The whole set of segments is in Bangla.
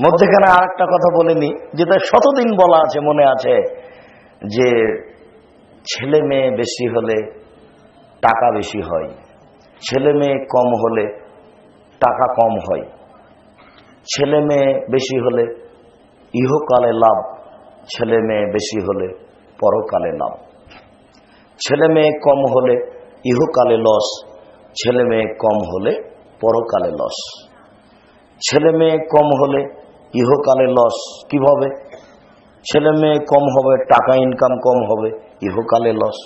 মধ্যেখানে আর একটা কথা বলিনি, যেটা শতদিন বলা আছে, মনে আছে, যে ছেলে মেয়ে বেশি হলে টাকা বেশি হয়, ছেলে মেয়ে কম হলে টাকা কম হয়, ছেলে মেয়ে বেশি হলে ইহকালে লাভ, ছেলে মেয়ে বেশি হলে পরকালে লাভ, ছেলে মেয়ে কম হলে ইহকালে লস, ছেলে মেয়ে কম হলে পরকালে লস, ছেলে মেয়ে কম হলে ইহকালে লস কীভাবে? ছেলে মেয়ে কম হবে, টাকা ইনকাম কম হবে, ইহকালে লস।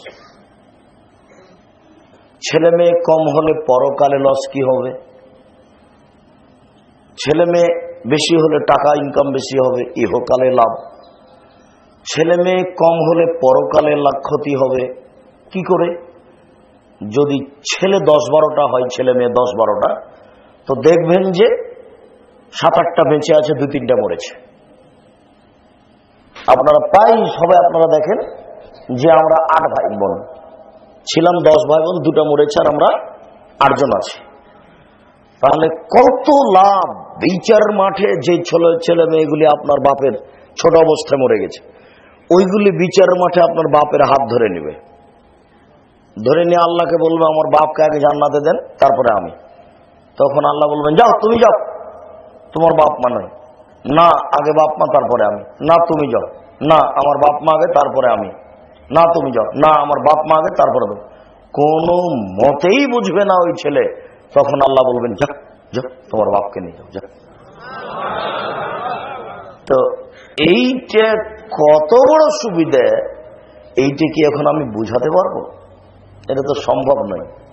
ছেলে মেয়ে কম হলে পরকালে লস কি হবে? ছেলে মেয়ে বেশি হলে টাকা ইনকাম বেশি হবে, ইহকালে লাভ। ছেলে মেয়ে কম হলে পরকালে লাভ ক্ষতি হবে, কি করে? যদি ছেলে দশ বারোটা হয়, ছেলে মেয়ে দশ বারোটা, তো দেখবেন যে সাত আটটা বেঁচে আছে দু তিনটা মরেছে। আপনারা প্রায় সবাই আপনারা দেখেন যে আমরা আট ভাই বোন ছিলাম দশ ভাই বোন দুটা মরেছে আর আমরা আটজন আছি। তাহলে কত লাভ? বিচার মাঠে যে ছেলে ছেলে মেয়েগুলি আপনার বাপের ছোট অবস্থায় মরে গেছে, ওইগুলি বিচার মাঠে আপনার বাপের হাত ধরে নেবে। ধরে নিয়ে আল্লাহকে বলবে, আমার বাপকে আগে জান্নাতে দেন, তারপরে আমি। তখন আল্লাহ বলবেন, যাও, তুমি যাও। তোমার বাপ মা নয় না আগে বাপ মা, তারপরে আমি। না তুমি যাও। না আমার বাপ মা আগে, তারপরে আমি। না তুমি যাও। না আমার বাপ মা আগে, তারপরে তুমি। কোনো মতেই বুঝবে না ওই ছেলে। তখন আল্লাহ বলবেন যা যা তোমার বাপকে নিয়ে যাও যা তো এইটা কত বড় সুবিধে, এইটা কি এখন আমি বুঝাতে পারব? এটা তো সম্ভব নয়।